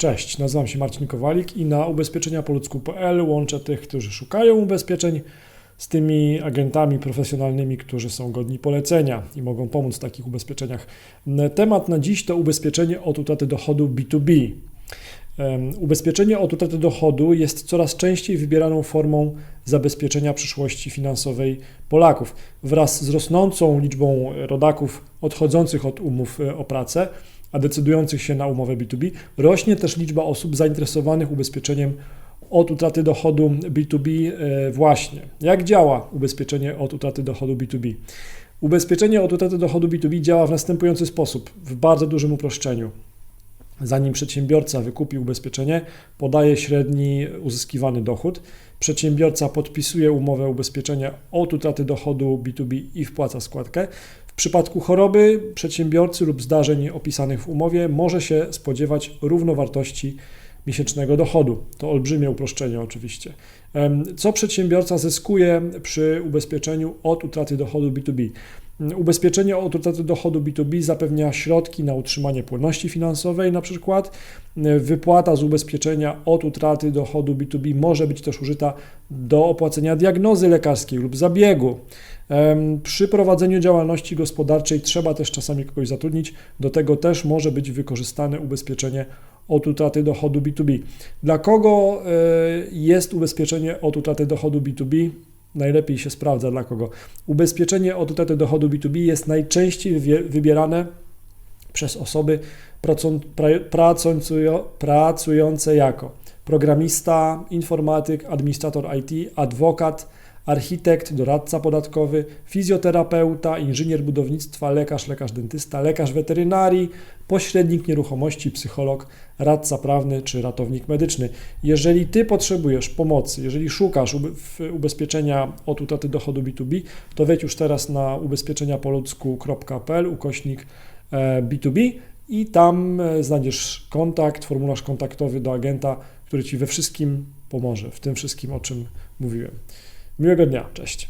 Cześć, nazywam się Marcin Kowalik i na ubezpieczeniapoludzku.pl łączę tych, którzy szukają ubezpieczeń z tymi agentami profesjonalnymi, którzy są godni polecenia i mogą pomóc w takich ubezpieczeniach. Temat na dziś to ubezpieczenie od utraty dochodu B2B. Em, Ubezpieczenie od utraty dochodu jest coraz częściej wybieraną formą zabezpieczenia przyszłości finansowej Polaków. Wraz z rosnącą liczbą rodaków odchodzących od umów e, o pracę, a decydujących się na umowę B2B, rośnie też liczba osób zainteresowanych ubezpieczeniem od utraty dochodu B2B e, właśnie. Jak działa ubezpieczenie od utraty dochodu B2B? Ubezpieczenie od utraty dochodu B2B działa w następujący sposób, w bardzo dużym uproszczeniu. Zanim przedsiębiorca wykupi ubezpieczenie, podaje średni uzyskiwany dochód. Przedsiębiorca podpisuje umowę ubezpieczenia od utraty dochodu B2B i wpłaca składkę. W przypadku choroby przedsiębiorcy lub zdarzeń opisanych w umowie może się spodziewać równowartości miesięcznego dochodu. To olbrzymie uproszczenie oczywiście. Co przedsiębiorca zyskuje przy ubezpieczeniu od utraty dochodu B2B? Ubezpieczenie od utraty dochodu B2B zapewnia środki na utrzymanie płynności finansowej, na przykład wypłata z ubezpieczenia od utraty dochodu B2B może być też użyta do opłacenia diagnozy lekarskiej lub zabiegu. Przy prowadzeniu działalności gospodarczej trzeba też czasami kogoś zatrudnić, do tego też może być wykorzystane ubezpieczenie od utraty dochodu B2B. Dla kogo e, jest ubezpieczenie od utraty dochodu B2B? Najlepiej się sprawdza dla kogo. Ubezpieczenie od utraty dochodu B2B jest najczęściej wybierane przez osoby pracujące jako programista, informatyk, administrator IT, adwokat, architekt, doradca podatkowy, fizjoterapeuta, inżynier budownictwa, lekarz, lekarz dentysta, lekarz weterynarii, pośrednik nieruchomości, psycholog, radca prawny czy ratownik medyczny. Jeżeli Ty potrzebujesz pomocy, jeżeli szukasz ubezpieczenia od utraty dochodu B2B, to wejdź już teraz na ubezpieczeniapoludzku.pl ukośnik e, B2B i tam e, znajdziesz kontakt, formularz kontaktowy do agenta, który Ci we wszystkim pomoże, w tym wszystkim, o czym mówiłem. Miłego dnia, cześć.